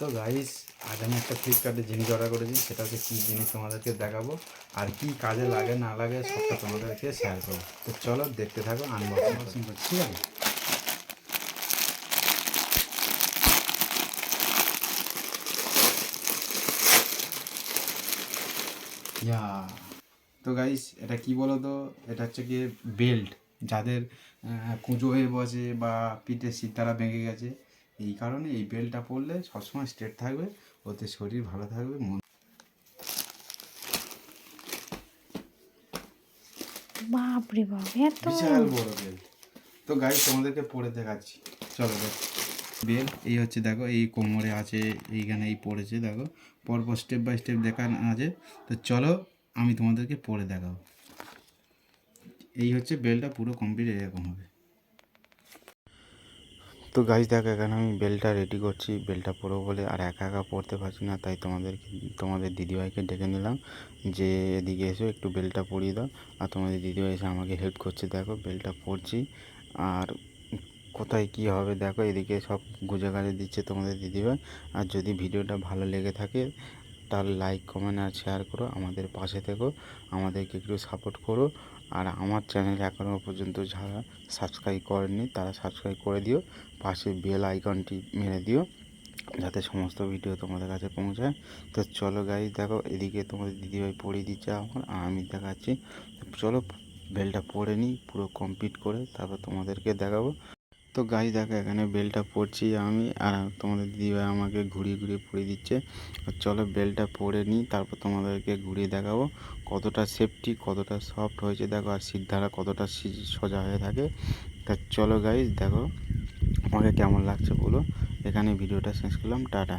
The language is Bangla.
তো গাইস আজ আমি একটা ফ্লিপকার্টে জিনিস অর্ডার করেছি সেটা হচ্ছে কী জিনিস তোমাদেরকে দেখাবো আর কি কাজে লাগে না লাগে সবটা তোমাদেরকে শেয়ার করব। তো চলো দেখতে থাকো আনবক্সিং করছি। ঠিক আছে? ইয়া তো গাইস এটা কি বলো তো এটা হচ্ছে গিয়ে বেল্ট যাদের কুঁজো হয়ে বসে বা পিঠে সিতারা ভেঙে গেছে। এই কারণে এই বেল্টটা পরলে সবসময় স্ট্রেট থাকবে ওতে শরীর ভালো থাকবে মন বাপরে বাপ এত বিশাল বড় বেল্ট তো গাইস তোমাদেরকে পরে দেখাচ্ছি। চলো দেখো। বেল্ট এই হচ্ছে দেখো এই কোমরে আছে এইখানে এই পড়েছে দেখো। পরপর স্টেপ বাই স্টেপ দেখানো আছে। তো চলো আমি তোমাদেরকে পরে দেখাবো এই হচ্ছে বেলটা পুরো কমপ্লিট এরকম হবে। তো গাছ দেখো, এখানে আমি বেলটা রেডি করছি। বেলটা পরবো বলে আর একা একা পড়তে পারছি না, তাই তোমাদেরকে, তোমাদের দিদিভাইকে ডেকে নিলাম যে এদিকে এসো, একটু বেলটা পরিয়ে দাও। আর তোমাদের দিদিভাই এসে আমাকে হেল্প করছে, দেখো বেলটা পরছি আর কোথায় কি হবে, দেখো, এদিকে সব গুজে গাজে দিচ্ছে তোমাদের দিদিভাই। আর যদি ভিডিওটা ভালো লেগে থাকে তাহলে লাইক কমেন্ট আর শেয়ার করো, আমাদের পাশে থেকো, আমাদেরকে একটু সাপোর্ট করো, আর আমার চ্যানেল এখনও পর্যন্ত যারা সাবস্ক্রাইব করেননি, তারা সাবস্ক্রাইব করে দিও, পাশে বেল আইকনটি মেরে দিও, যাতে সমস্ত ভিডিও তোমাদের কাছে পৌঁছায়। তো চলো গাইজ দেখো, এদিকে তোমাদের দিদিভাই পড়িয়ে দিচ্ছে আমার আমি দেখাচ্ছি। চলো বেলটা পরে নিই, পুরো কমপ্লিট করে, তারপর তোমাদেরকে দেখাবো। তো গাড়ি দেখো, এখানে বেলটা পড়ছি আমি আর তোমাদের দিদিভাই আমাকে ঘুরিয়ে ঘুরিয়ে পরিয়ে দিচ্ছে। চলো বেলটা পরে নিই, তারপর তোমাদেরকে ঘুরিয়ে দেখাবো কতটা সেফটি কতটা সফট হয়েছে। দেখো, আর সিদ্ধারা কতটা সোজা হয়ে থাকে। তা চলো গাইজ দেখো আমাকে কেমন লাগছে বলো। এখানে ভিডিওটা শেষ করলাম, টাটা।